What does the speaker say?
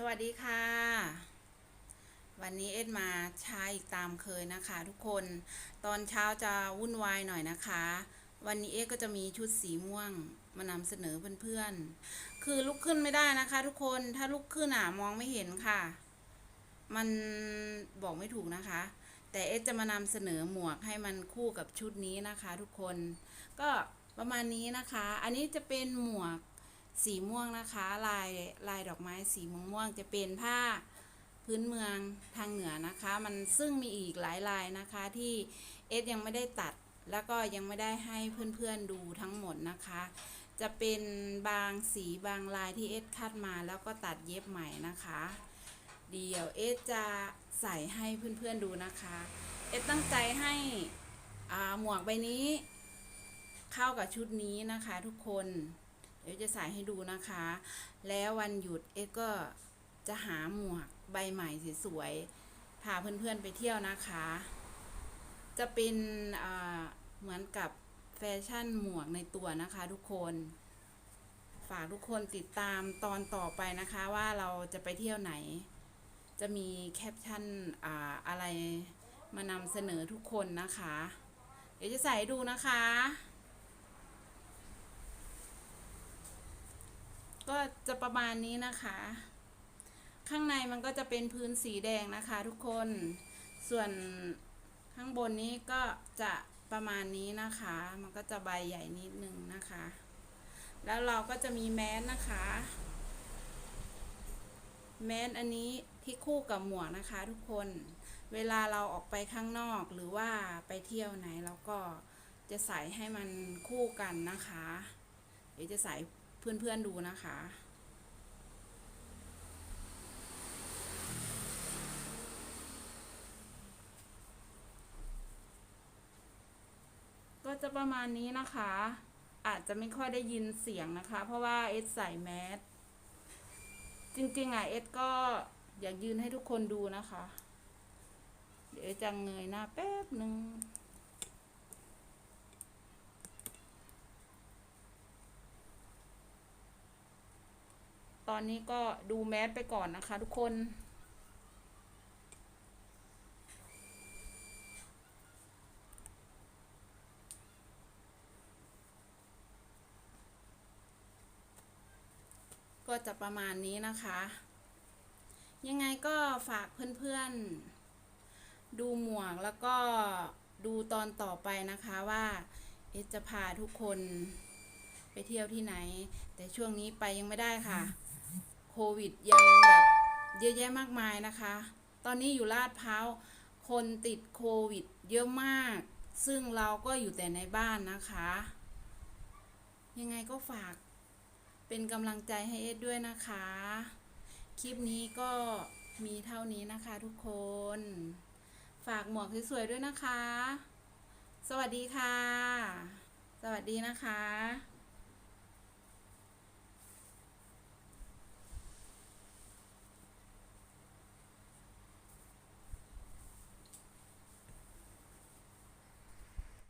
สวัสดีค่ะ วันนี้เอ็ดมาช้าอีกตามเคยนะคะทุกคนตอนเช้าจะวุ่นวายหน่อยนะคะ วันนี้เอ็ดก็จะมีชุดสีม่วงมานำเสนอเพื่อนๆ คือลุกขึ้นไม่ได้นะคะ ทุกคนถ้าลุกขึ้นอะมองไม่เห็นค่ะ มันบอกไม่ถูกนะคะ แต่เอ็ดจะมานำเสนอหมวกให้มันคู่กับชุดนี้นะคะ ทุกคนก็ประมาณนี้นะคะ อันนี้จะเป็นหมวก สีม่วงนะคะ ลายลายดอกไม้สีม่วงม่วงจะเป็นผ้าพื้นเมืองทางเหนือนะคะ มันซึ่งมีอีกหลายลายนะคะที่เอสยังไม่ได้ตัด แล้วก็ยังไม่ได้ให้เพื่อนๆดูทั้งหมดนะคะ จะเป็นบางสีบางลายที่เอสคัดมาแล้วก็ตัดเย็บใหม่นะคะ เดี๋ยวเอสจะใส่ให้เพื่อนๆดูนะคะ เอสตั้งใจให้อ่าหมวกใบนี้ เข้ากับชุดนี้นะคะทุกคน เดี๋ยวจะใส่ให้ดูนะคะ แล้ววันหยุดเอ็กก็จะหาหมวกใบใหม่สวยๆพาเพื่อนๆไปเที่ยวนะคะ จะเป็นเหมือนกับแฟชั่นหมวกในตัวนะคะทุกคนฝากทุกคนติดตามตอนต่อไปนะคะว่าเราจะไปเที่ยวไหน จะมีแคปชั่นอ่าอะไรมานำเสนอทุกคนนะคะ เดี๋ยวจะใส่ดูนะคะ ก็จะประมาณนี้นะคะ ข้างในมันก็จะเป็นพื้นสีแดงนะคะทุกคน ส่วนข้างบนนี้ก็จะประมาณนี้นะคะ มันก็จะใบใหญ่นิดนึงนะคะ แล้วเราก็จะมีแมสนะคะ แมสอันนี้ที่คู่กับหมวกนะคะ ทุกคน เวลาเราออกไปข้างนอกหรือว่าไปเที่ยวไหนเราก็จะใส่ให้มันคู่กันนะคะ เดี๋ยวจะใส่ เพื่อนๆดูนะคะ ก็จะประมาณนี้นะคะ อาจจะไม่ค่อยได้ยินเสียงนะคะ เพราะว่าเอสใส่แมสจริงๆอะเอสก็อยากยืนให้ทุกคนดูนะคะ เดี๋ยวจะเงยหน้าแป๊บหนึ่ง ตอนนี้ก็ดูแมสไปก่อนนะคะทุกคนก็จะประมาณนี้นะคะ ยังไงก็ฝากเพื่อนๆ ดูหมวกแล้วก็ดูตอนต่อไปนะคะว่า เอจะพาทุกคนไปเที่ยวที่ไหน แต่ช่วงนี้ไปยังไม่ได้ค่ะ โควิดยังแบบเยอะแยะมากมายนะคะ ตอนนี้อยู่ลาดพร้าวคนติดโควิดเยอะมาก ซึ่งเราก็อยู่แต่ในบ้านนะคะ ยังไงก็ฝากเป็นกำลังใจให้เอสด้วยนะคะ คลิปนี้ก็มีเท่านี้นะคะทุกคน ฝากหมวกสวยๆด้วยนะคะ สวัสดีค่ะ สวัสดีนะคะ